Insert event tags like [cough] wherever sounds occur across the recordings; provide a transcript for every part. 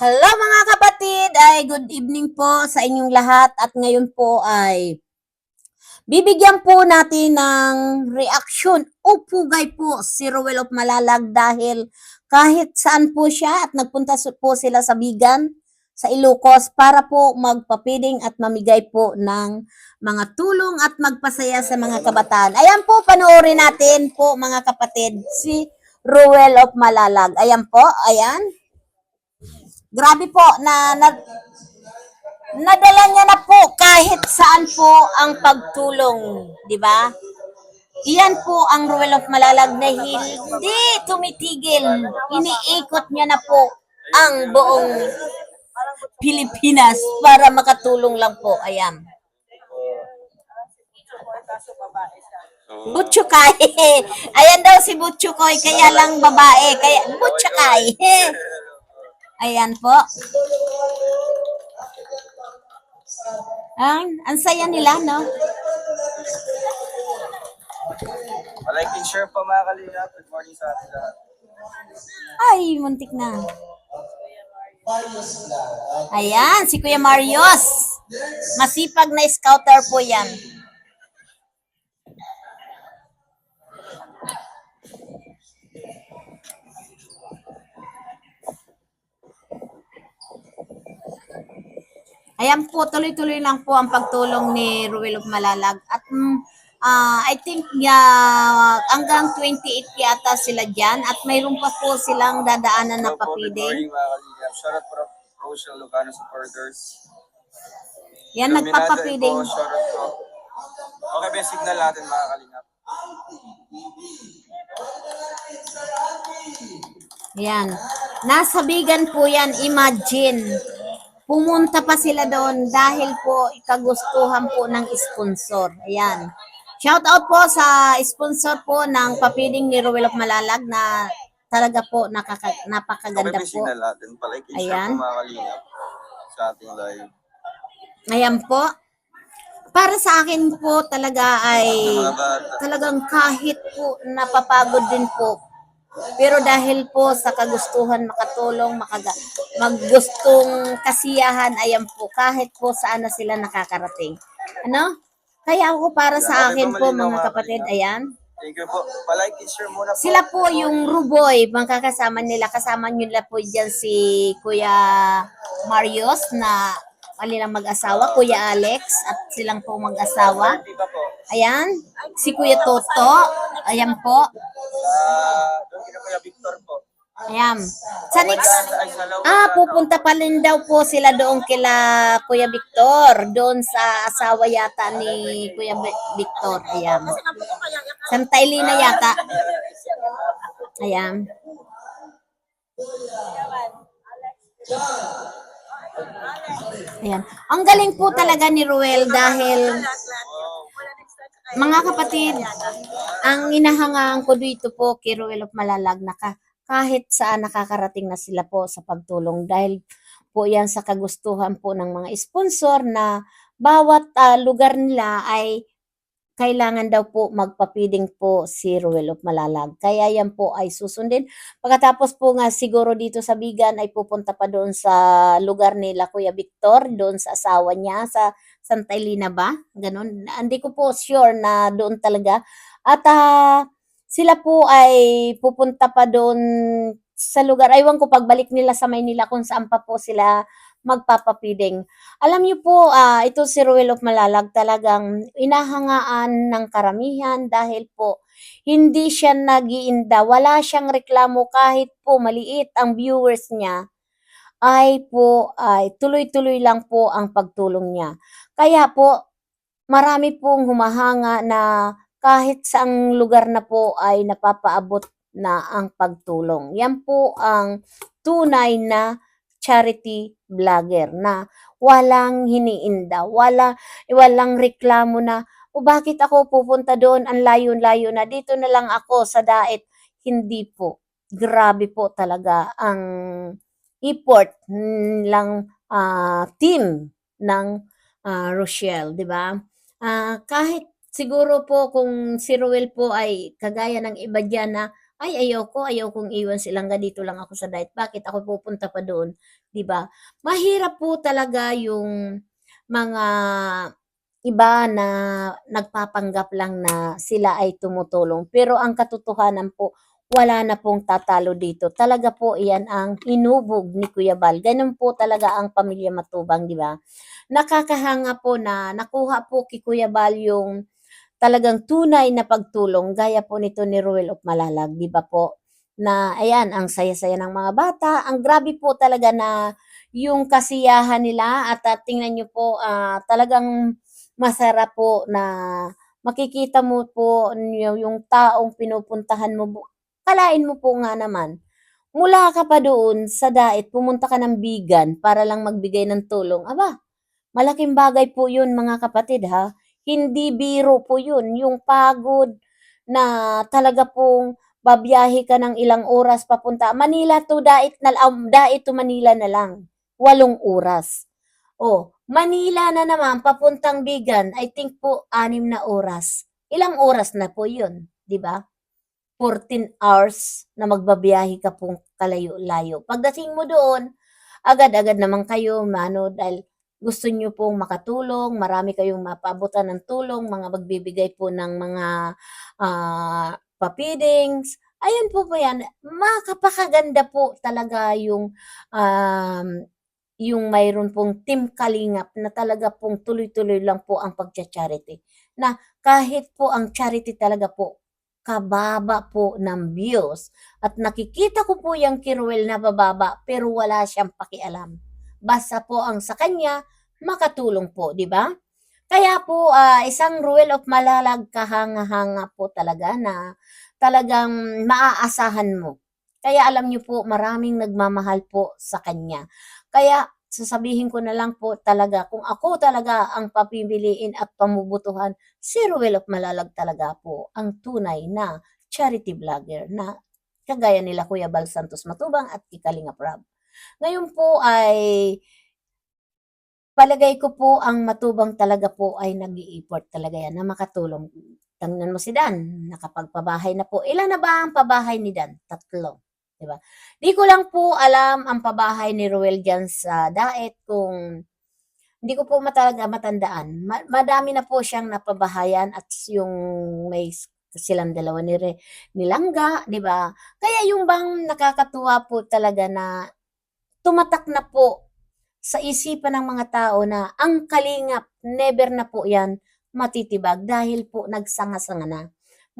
Hello mga kapatid, ay good evening po sa inyong lahat at ngayon po ay bibigyan po natin ng reaksyon o pugay po si Ruel of Malalag dahil kahit saan po siya at nagpunta po sila sa Bigan, sa Ilocos para po magpapiling at mamigay po ng mga tulong at magpasaya sa mga kabataan. Ayan po, panoorin natin po mga kapatid si Ruel of Malalag. Ayan po, ayan. Grabe po na, na nadala niya na po kahit saan po ang pagtulong, di ba? Iyan po ang Ruel of Malalag na hindi tumitigil. Iniikot niya na po ang buong Pilipinas para makatulong lang po. Ayan. Butchukay. [laughs] Ayan daw si Butchukoy, kaya lang babae. Kaya Butchukay. [laughs] Ayan po. Ang, ang saya nila, no? Like and share po mga kalingap. Good morning sa ating lahat. Ay, muntik na. Ayan, si Kuya Marios. Masipag na scouter po yan. Ayan po, tuloy-tuloy lang po ang pagtulong ni Ruel of Malalag. At mm, ah, I think yeah, hanggang 28 yata sila dyan. At mayroon pa po silang dadaanan na kalingap. Shout out po Rochelle Lucano supporters. Yan, po. Okay ba yung signal natin mga kalingap? Yan. Nasa bigan po yan, imagine. Pumunta pa sila doon dahil po kagustuhan po ng sponsor. Ayan. Shout out po sa sponsor po ng papiling ni Ruel of Malalag na talaga po nakaka, Okay napakaganda yung po. natin? And share Ayan. sa ating live. Ayan po. Para sa akin po talaga ay talagang kahit po napapagod din po. Pero dahil po sa kagustuhan makatulong, makaga, maggustong kasiyahan, ayan po, kahit po saan na sila nakakarating. Ano? Kaya ako para sa akin po mga kapatid, ayan. Thank you po. Palike and share muna po. Sila po yung Ruboy, mga kasama nila. Kasama nila po dyan si Kuya Marios na kanilang mag-asawa, Kuya Alex, at silang po mag-asawa. Ayan, si Kuya Toto, ayan po. Ah, kina Kuya Victor po. Ayan. Sa next, ah, pupunta pa rin daw po sila doon kila Kuya Victor, doon sa asawa yata ni Kuya Victor. Ayan. Santa Elena yata. Ayan. Ayan. Ang galing po talaga ni Ruel dahil mga kapatid, ang inahangaan ko dito po kay Ruel of Malalag na ka- kahit saan nakakarating na sila po sa pagtulong. Dahil po yan sa kagustuhan po ng mga sponsor na bawat ah, lugar nila ay kailangan daw po magpapiling po si Ruel of Malalag. Kaya yan po ay susundin. Pagkatapos po nga siguro dito sa Bigan ay pupunta pa doon sa lugar nila Kuya Victor, doon sa asawa niya sa Santa Elena ba? Ganun. Hindi ko po sure na doon talaga. At ah, sila po ay pupunta pa doon sa lugar. Aywan ko pagbalik nila sa Maynila kung saan pa po sila magpapapiling. Alam niyo po, ah, ito si Ruel of Malalag talagang inahangaan ng karamihan dahil po hindi siya nagiinda. Wala siyang reklamo kahit po maliit ang viewers niya ay po ay tuloy-tuloy lang po ang pagtulong niya. Kaya po marami pong humahanga na kahit saang lugar na po ay napapaabot na ang pagtulong. Yan po ang tunay na charity vlogger na walang hiniinda, wala, walang reklamo na, o bakit ako pupunta doon, ang layo-layo na, dito na lang ako sa daet. Hindi po. Grabe po talaga ang effort lang ah, team ng ah, Rochelle, di ba? Ah, kahit siguro po kung si Ruel po ay kagaya ng iba dyan na ay ayoko, ayokong iwan silang dito lang ako sa diet. Bakit ako pupunta pa doon, 'di ba? Mahirap po talaga yung mga iba na nagpapanggap lang na sila ay tumutulong. Pero ang katotohanan po, wala na pong tatalo dito. Talaga po iyan ang inubog ni Kuya Bal. Ganun po talaga ang pamilya Matubang, di ba? Nakakahanga po na nakuha po kay Kuya Bal yung talagang tunay na pagtulong gaya po nito ni Ruel of Malalag, di ba po? Na ayan, ang saya-saya ng mga bata. Ang grabe po talaga na yung kasiyahan nila at ah, tingnan nyo po ah, talagang masarap po na makikita mo po yung, taong pinupuntahan mo. Kalain mo po nga naman. Mula ka pa doon sa dait, pumunta ka ng bigan para lang magbigay ng tulong. Aba, malaking bagay po yun mga kapatid ha. Hindi biro po yun. Yung pagod na talaga pong babiyahe ka ng ilang oras papunta. Manila to dait na um, dait to Manila na lang. Walong oras. Oh, Manila na naman papuntang Bigan. I think po anim na oras. Ilang oras na po 'yun, 'di ba? 14 hours na magbabiyahe ka pong kalayo-layo. Pagdating mo doon, agad-agad naman kayo, mano, dahil gusto nyo pong makatulong, marami kayong mapabutan ng tulong, mga magbibigay po ng mga ah, papidings. Ayun po po yan. Makapakaganda po talaga yung um, yung mayroon pong Team Kalingap na talaga pong tuloy-tuloy lang po ang pagcha-charity. Na kahit po ang charity talaga po kababa po ng views at nakikita ko po yung Kiruel na bababa pero wala siyang pakialam. Basta po ang sa kanya makatulong po, di ba? Kaya po ah, isang Ruel of Malalag kahanga-hanga po talaga na talagang maaasahan mo. Kaya alam niyo po maraming nagmamahal po sa kanya. Kaya sasabihin ko na lang po talaga kung ako talaga ang papipiliin at pamubutuhan si Ruel of Malalag talaga po ang tunay na charity vlogger na kagaya nila Kuya Bal Santos Matubang at Kikalinga Prab. Ngayon po ay palagay ko po ang matubang talaga po ay nag-i-effort talaga yan na makatulong. Tingnan mo si Dan, nakapagpabahay na po. Ilan na ba ang pabahay ni Dan? Tatlo. Diba? Di ko lang po alam ang pabahay ni Ruel dyan sa Daet kung hindi ko po matalaga matandaan. Ma- madami na po siyang napabahayan at yung may silang dalawa ni, Re, ni Langga, di ba? Kaya yung bang nakakatuwa po talaga na tumatak na po sa isipan ng mga tao na ang kalingap, never na po yan matitibag dahil po nagsanga-sanga na.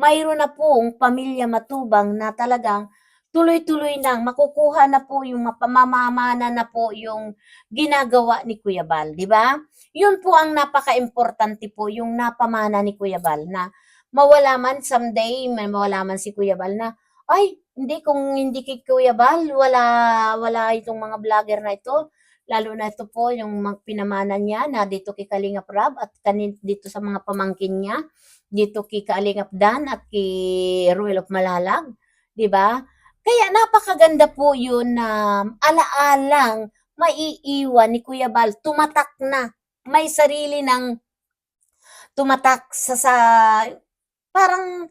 Mayroon na pong pamilya matubang na talagang tuloy-tuloy nang makukuha na po yung mapamamana na po yung ginagawa ni Kuya Bal, di ba? Yun po ang napaka-importante po, yung napamana ni Kuya Bal na mawala man someday, mawala man si Kuya Bal na, ay, hindi, kung hindi kay Kuya Bal, wala, wala itong mga vlogger na ito, lalo na ito po yung mga niya na dito kay Kalingap Rab at kanin, dito sa mga pamangkin niya, dito kay Kalingap Dan at kay Ruel of Malalag, ba? Kaya napakaganda po yun na alaalang maiiwan ni Kuya Bal, tumatak na, may sarili ng tumatak sa, sa parang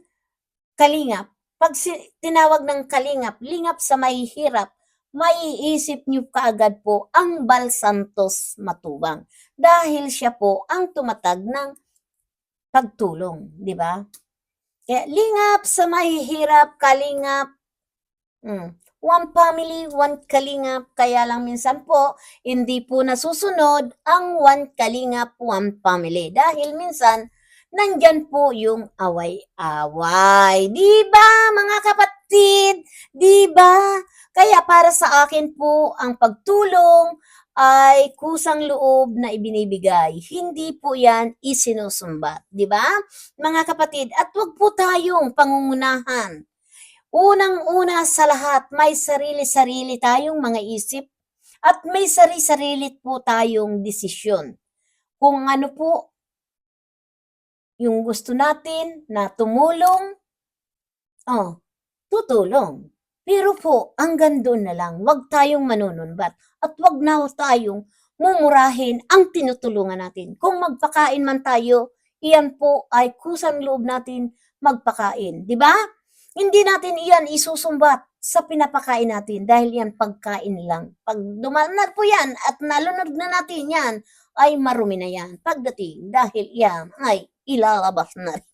kalingap. Pag tinawag ng kalingap, lingap sa mahihirap, maiisip niyo kaagad po ang Bal Santos Matubang. Dahil siya po ang tumatag ng pagtulong, di ba? Kaya lingap sa mahihirap, kalingap, Mm. One family, one kalingap. Kaya lang minsan po, hindi po nasusunod ang one kalingap, one family. Dahil minsan, nandyan po yung away-away. Di ba, mga kapatid? Di ba? Kaya para sa akin po, ang pagtulong ay kusang loob na ibinibigay. Hindi po yan isinusumbat. Di ba? Mga kapatid, at wag po tayong pangungunahan. Unang-una sa lahat, may sarili-sarili tayong mga isip at may sarili-sarili po tayong desisyon. Kung ano po yung gusto natin na tumulong, oh, tutulong. Pero po, hanggang doon na lang, wag tayong manununbat at wag na tayong mumurahin ang tinutulungan natin. Kung magpakain man tayo, iyan po ay kusang loob natin magpakain. Di ba? Hindi natin iyan isusumbat sa pinapakain natin dahil yan pagkain lang. Pag dumanat po yan at nalunod na natin yan, ay marumi na yan. Pagdating dahil yan ay ilalabas na rin.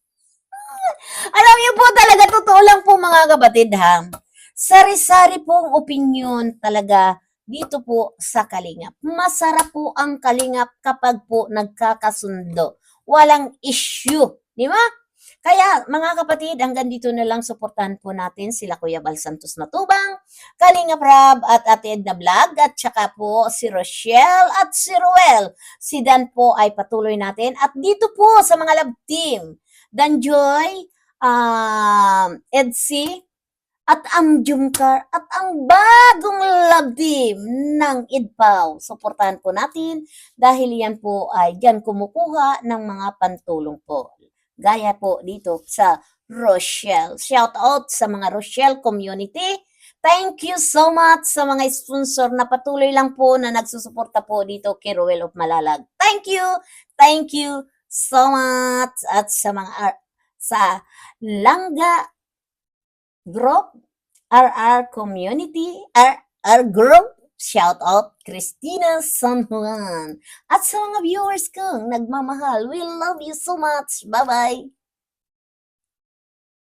Alam niyo po talaga, totoo lang po mga kapatid ha. Sari-sari pong opinion talaga dito po sa Kalingap. Masarap po ang Kalingap kapag po nagkakasundo. Walang issue. Di ba? Kaya mga kapatid, hanggang dito na lang suportahan po natin sila Kuya Bal Santos Matubang, Kalingap Rab at Ate Edna Vlog at saka po si Rochelle at si Ruel. Si Dan po ay patuloy natin at dito po sa mga love team, Danjoy, um, Edsi, at ang Jumkar at ang bagong love team ng IDPAW. Suportahan po natin dahil yan po ay dyan kumukuha ng mga pantulong po. Gaya po dito sa Rochelle. Shout out sa mga Rochelle community. Thank you so much sa mga sponsor na patuloy lang po na nagsusuporta po dito kay Ruel of Malalag. Thank you! Thank you so much! At sa mga sa Langga Group, RR Community, RR Group, shout out Christina San Juan. At sa mga viewers kong nagmamahal, we love you so much. Bye-bye!